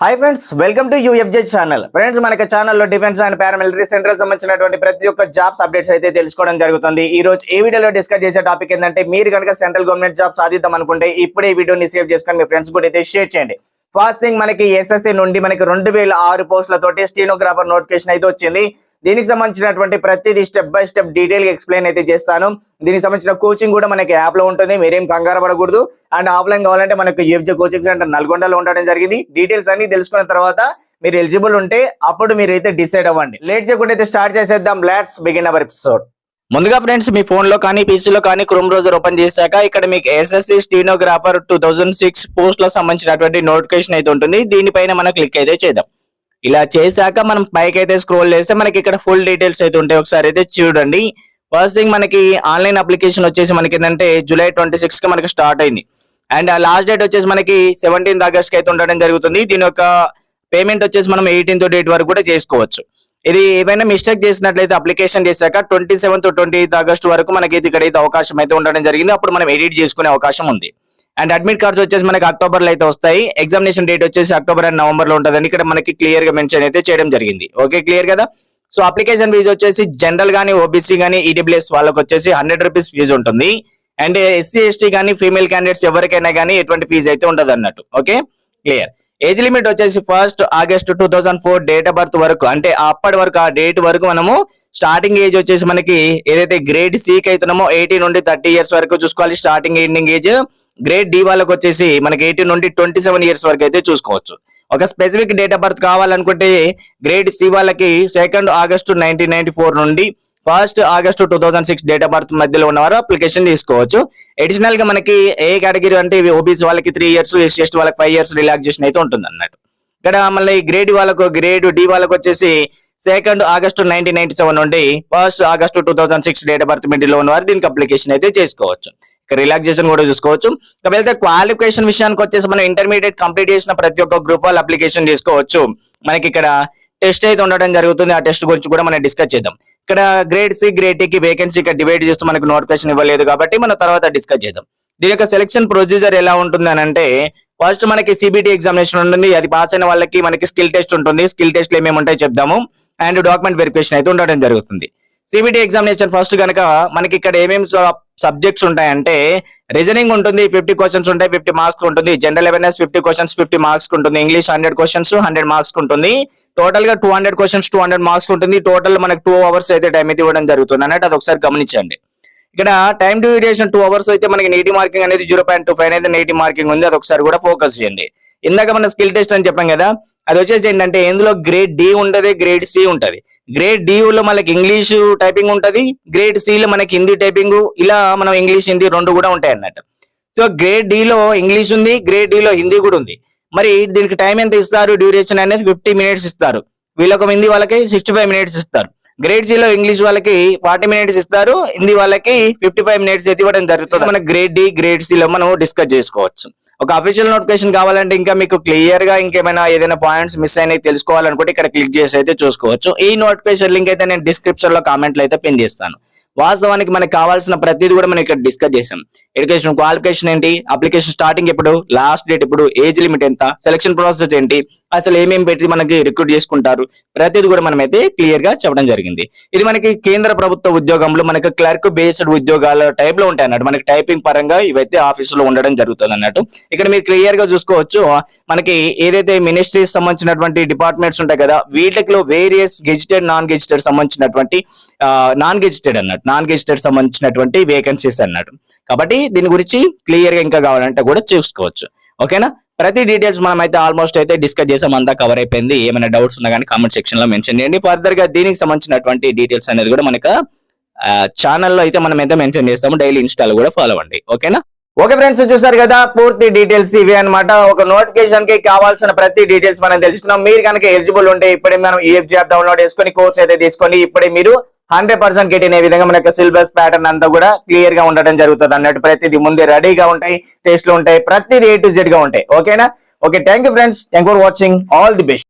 Hi friends welcome to UFJ channel friends మనకి ఛానల్లో defence and paramilitary central సంబంధించినటువంటి ప్రతి ఒక్క జాబ్స్ అప్డేట్స్ అయితే తెలుసుకోవడం జరుగుతుంది. ఈ రోజు ఈ వీడియోలో డిస్కస్ చేసే టాపిక్ ఏంటంటే మీరు కనుక సెంట్రల్ గవర్నమెంట్ జాబ్ సాధిద్దాం అనుకుంటే ఇప్పుడే ఈ వీడియోని సేవ్ చేసుకొని మీ ఫ్రెండ్స్ కూడా అయితే షేర్ చేయండి. ఫస్ట్ థింగ్ మనకి ఎస్ఎస్సీ నుండి మనకి రెండు వేల ఆరు పోస్టులతోటి స్టీనోగ్రాఫర్ నోటిఫికేషన్ అయితే వచ్చింది. దీనికి సంబంధించినటువంటి ప్రతిదీ స్టెప్ బై స్టెప్ డీటెయిల్గా ఎక్స్ప్లెయిన్ అయితే చేస్తాను. దీనికి సంబంధించిన కోచింగ్ కూడా మనకి యాప్లో ఉంటుంది. మీరేం కంగారు పడకూడదు. అండ్ ఆఫ్లైన్ కావాలంటే మనకి యూఎఫ్జే కోచింగ్ సెంటర్ నల్గొండలో ఉండడం జరిగింది. డీటెయిల్స్ అన్ని తెలుసుకున్న తర్వాత మీరు ఎలిజిబుల్ ఉంటే అప్పుడు మీరు అయితే డిసైడ్ అవ్వండి. లేట్ చేయకుండా అయితే స్టార్ట్ చేసేద్దాం. లెట్స్ బిగిన్ అవర్ ఎపిసోడ్ ముందుగా ఫ్రెండ్స్ మీ ఫోన్లో కానీ పీసీ లో కానీ క్రోమ్ బ్రౌజర్ ఓపెన్ చేశాక ఇక్కడ మీకు SSC stenographer two thousand six పోస్ట్లో సంబంధించినటువంటి నోటిఫికేషన్ అయితే ఉంటుంది. దీనిపైన మనం క్లిక్ అయితే చేద్దాం. ఇలా చేశాక మనం పైకి అయితే స్క్రోల్ చేస్తే మనకి ఇక్కడ ఫుల్ డీటెయిల్స్ అయితే ఉంటాయి. ఒకసారి అయితే చూడండి. ఫస్ట్ థింగ్ మనకి ఆన్లైన్ అప్లికేషన్ వచ్చేసి మనకి ఏంటంటే జూలై ట్వంటీ సిక్స్కి మనకి స్టార్ట్ అయింది. అండ్ ఆ లాస్ట్ డేట్ వచ్చేసి మనకి సెవెంటీన్త్ ఆగస్ట్కి అయితే ఉండడం జరుగుతుంది. దీని యొక్క పేమెంట్ వచ్చేసి మనం ఎయిటీన్త్ డేట్ వరకు కూడా చేసుకోవచ్చు. ఇది ఏమైనా మిస్టేక్ చేసినట్లయితే అప్లికేషన్ చేశాక twenty seventh twenty eighth August వరకు మనకి ఇక్కడ అయితే అవకాశం అయితే ఉండడం జరిగింది. అప్పుడు మనం ఎడిట్ చేసుకునే అవకాశం ఉంది. అండ్ అడ్మిట్ కార్డ్స్ వచ్చేసి మనకి అక్టోబర్లో అయితే వస్తాయి. ఎగ్జామినేషన్ డేట్ వచ్చేసి అక్టోబర్ అండ్ నవంబర్లో ఉంటుందని ఇక్కడ మనకి క్లియర్గా మెన్షన్ అయితే చేయడం జరిగింది. ఓకే క్లియర్ కదా? సో అప్లికేషన్ ఫీజు వచ్చేసి జనరల్ గానీ ఓబీసీ గానీ ఈడబ్ల్యూఎస్ వాళ్ళకి వచ్చేసి హండ్రెడ్ రూపీస్ ఫీజు ఉంటుంది. అండ్ ఎస్సీ ఎస్టీ కానీ ఫీమేల్ క్యాండిడేట్స్ ఎవరికైనా కానీ ఎటువంటి ఫీజు అయితే ఉండదు అన్నట్టు ఓకే క్లియర్ ఏజ్ లిమిట్ వచ్చేసి first August two thousand four date of birth వరకు అంటే అప్పటి వరకు ఆ డేట్ వరకు మనము స్టార్టింగ్ ఏజ్ వచ్చేసి మనకి ఏదైతే గ్రేడ్ సీక్ అవుతున్నామో ఎయిటీ నుండి థర్టీ ఇయర్స్ వరకు చూసుకోవాలి. Starting ending age grade D వాళ్ళకి వచ్చేసి మనకి ఎయిటీన్ నుండి ట్వంటీ సెవెన్ ఇయర్స్ వరకు అయితే చూసుకోవచ్చు. ఒక స్పెసిఫిక్ డేట్ ఆఫ్ బర్త్ కావాలనుకుంటే గ్రేడ్ సి వాళ్ళకి second August nineteen ninety four నుండి first August two thousand six date of birth మధ్యలో ఉన్నవారు అప్లికేషన్ తీసుకోవచ్చు. అడిషనల్గా మనకి ఏ కేటగిరీ అంటే ఓబీసీ వాళ్ళకి త్రీ ఇయర్స్ ఎస్సీ ఎస్టీ వాళ్ళకి ఫైవ్ ఇయర్స్ రిలాక్సేషన్ అయితే ఉంటుంది అన్నట్టు ఇక్కడ మళ్ళీ గ్రేడ్ వాళ్ళకు గ్రేడ్ డి వాళ్ళకు వచ్చేసి second August nineteen ninety seven నుండి first August two thousand six date of birth మిడిల్లో ఉన్నవారు దీనికి అప్లికేషన్ అయితే చేసుకోవచ్చు. రిలాక్సేషన్ కూడా చూసుకోవచ్చు. ఇక వెళ్తే క్వాలిఫికేషన్ విషయానికి వచ్చేసి మనం ఇంటర్మీడియట్ కంప్లీట్ చేసిన ప్రతి ఒక్క గ్రూప్ వాళ్ళు అప్లికేషన్ చేసుకోవచ్చు. మనకి ఇక్కడ టెస్ట్ అయితే ఉండడం జరుగుతుంది. ఆ టెస్ట్ గురించి కూడా మనం డిస్కస్ చేద్దాం. ఇక్కడ గ్రేడ్ సి గ్రేడ్కి వేకెన్సీ ఇక్కడ డివైడ్ చేస్తూ మనకు నోటిఫికేషన్ ఇవ్వలేదు కాబట్టి మనం తర్వాత డిస్కస్ చేద్దాం. దీని యొక్క సెలక్షన్ ప్రొసీజర్ ఎలా ఉంటుంది అని అంటే ఫస్ట్ మనకి సిబిటి ఎగ్జామినేషన్ ఉంటుంది. అది పాస్ అయిన వాళ్ళకి మనకి స్కిల్ టెస్ట్ ఉంటుంది. స్కిల్ టెస్ట్లో ఏమేమి ఉంటాయి చెప్దాము. అండ్ డాక్యుమెంట్ వెరిఫికేషన్ అయితే ఉండడం జరుగుతుంది. సిబిటి ఎగ్జామినేషన్ ఫస్ట్ కనుక మనకి ఇక్కడ ఏమేమి సబ్జెక్ట్స్ ఉంటాయంటే రీజనింగ్ ఉంటుంది ఫిఫ్టీ క్వశ్చన్స్ ఉంటాయి ఫిఫ్టీ మార్క్స్ ఉంటుంది general awareness fifty questions fifty marks ఉంటుంది English hundred questions hundred marks ఉంటుంది. టోటల్గా two hundred questions two hundred marks ఉంటుంది. టోటల్ మనకి టూ అవర్స్ అయితే టైం అయితే ఇవ్వడం జరుగుతుంది. అన్నట్టు అది ఒకసారి గమనించండి. ఇక్కడ టైం డ్యూరేషన్ టూ అవర్స్ అయితే మనకి నెగిటివ్ మార్కింగ్ అనేది జీరో పాయింట్ టూ ఫైవ్ అయితే నెగిటివ్ మార్కింగ్ ఉంది. అది ఒకసారి కూడా ఫోకస్ చేయండి. ఇందాక మన స్కిల్ టెస్ట్ అని చెప్పాం కదా అది వచ్చేసి ఏంటంటే ఇందులో గ్రేడ్ డి ఉంటది గ్రేడ్ సి ఉంటది. గ్రేడ్ డి లో మనకి ఇంగ్లీష్ టైపింగ్ ఉంటది గ్రేడ్ సి లో మనకి హిందీ టైపింగ్ ఇలా మనం ఇంగ్లీష్ హిందీ రెండు కూడా ఉంటాయి అన్నట్టు. సో గ్రేడ్ డి లో ఇంగ్లీష్ ఉంది గ్రేడ్ డి లో హిందీ కూడా ఉంది. మరి దీనికి టైం ఎంత ఇస్తారు? డ్యూరేషన్ అనేది ఫిఫ్టీ మినిట్స్ ఇస్తారు. వీళ్ళకి హిందీ వాళ్ళకి సిక్స్టీ ఫైవ్ మినిట్స్ ఇస్తారు. గ్రేడ్ జీ లో ఇంగ్లీష్ వాళ్ళకి ఫార్టీ మినిట్స్ ఇస్తారు. హిందీ వాళ్ళకి ఫిఫ్టీ ఫైవ్ మినిట్స్ అయితే ఇవ్వడం జరుగుతుంది. మన గ్రేడ్ డి గ్రేడ్ సి లో మనం డిస్కస్ చేసుకోవచ్చు. ఒక అఫీషియల్ నోటిఫికేషన్ కావాలంటే ఇంకా మీకు క్లియర్గా ఇంకేమైనా ఏదైనా పాయింట్స్ మిస్ అయినాయి తెలుసుకోవాలనుకుంటే ఇక్కడ క్లిక్ చేసి అయితే చూసుకోవచ్చు. ఈ నోటిఫికేషన్ లింక్ అయితే నేను డిస్క్రిప్షన్లో కామెంట్లు అయితే పిన్ చేస్తాను. వాస్తవానికి మనకి కావాల్సిన ప్రతిదీ కూడా మనం ఇక్కడ డిస్కస్ చేసాం. ఎడ్యుకేషన్ క్వాలిఫికేషన్ ఏంటి? అప్లికేషన్ స్టార్టింగ్ ఎప్పుడు? లాస్ట్ డేట్ ఎప్పుడు? ఏజ్ లిమిట్ ఎంత? సెలక్షన్ ప్రాసెస్ ఏంటి? అసలు ఏమేమి పెట్టి మనకి రిక్రూట్ చేసుకుంటారు ప్రతిదీ కూడా మనం అయితే క్లియర్గా చెప్పడం జరిగింది. ఇది మనకి కేంద్ర ప్రభుత్వ ఉద్యోగంలో మనకి క్లర్క్ బేస్డ్ ఉద్యోగాల టైప్లో ఉంటాయి అన్నట్టు మనకి టైపింగ్ పరంగా ఇవైతే ఆఫీసులో ఉండడం జరుగుతుంది అన్నట్టు ఇక్కడ మీరు క్లియర్గా చూసుకోవచ్చు మనకి ఏదైతే మినిస్ట్రీస్ సంబంధించినటువంటి డిపార్ట్మెంట్స్ ఉంటాయి కదా వీటిలో వేరియస్ గెజిటెడ్ నాన్ గెజిటెడ్ సంబంధించినటువంటి నాన్ గెజిటెడ్ అన్నట్టు నాన్ గెజిటెడ్ సంబంధించినటువంటి వేకెన్సీస్ అన్నట్టు. కాబట్టి దీని గురించి క్లియర్గా ఇంకా కావాలంటే కూడా చూసుకోవచ్చు. ఓకేనా? ప్రతి డీటెయిల్స్ మనం అయితే ఆల్మోస్ట్ అయితే డిస్కస్ చేసాం అంతా కవర్ అయిపోయింది. ఏమైనా డౌట్స్ ఉన్నా కానీ కామెంట్ సెక్షన్లో మెన్షన్ చేయండి. ఫర్దర్గా దీనికి సంబంధించినటువంటి డీటెయిల్స్ అనేది కూడా మనకు ఛానల్లో అయితే మనం అయితే మెన్షన్ చేస్తాము. డైలీ ఇన్స్టాల్ కూడా ఫాలో అవ్వండి ఓకేనా ఓకే ఫ్రెండ్స్ చూసారు కదా? పూర్తి డీటెయిల్స్ ఇవి అన్నమాట. ఒక నోటిఫికేషన్కి కావాల్సిన ప్రతి డీటెయిల్స్ మనం తెలుసుకున్నాం. మీరు కనుక ఎలిజిబుల్ ఉంటే ఇప్పుడే మనం ఈఎఫ్జీ యాప్ డౌన్లోడ్ చేసుకొని కోర్స్ అయితే తీసుకోండి. ఇప్పుడే మీరు హండ్రెడ్ పర్సెంట్ గెట్ విధంగా మన యొక్క సిలబస్ ప్యాటర్న్ అంతా కూడా క్లియర్గా ఉండడం జరుగుతుంది అన్నట్టు ప్రతిదీ ముందే రెడీగా ఉంటాయి టెస్ట్లు ఉంటాయి ప్రతిదీ ఏ టు జెడ్గా ఉంటాయి. ఓకేనా? Okay thank you friends thank for watching all the best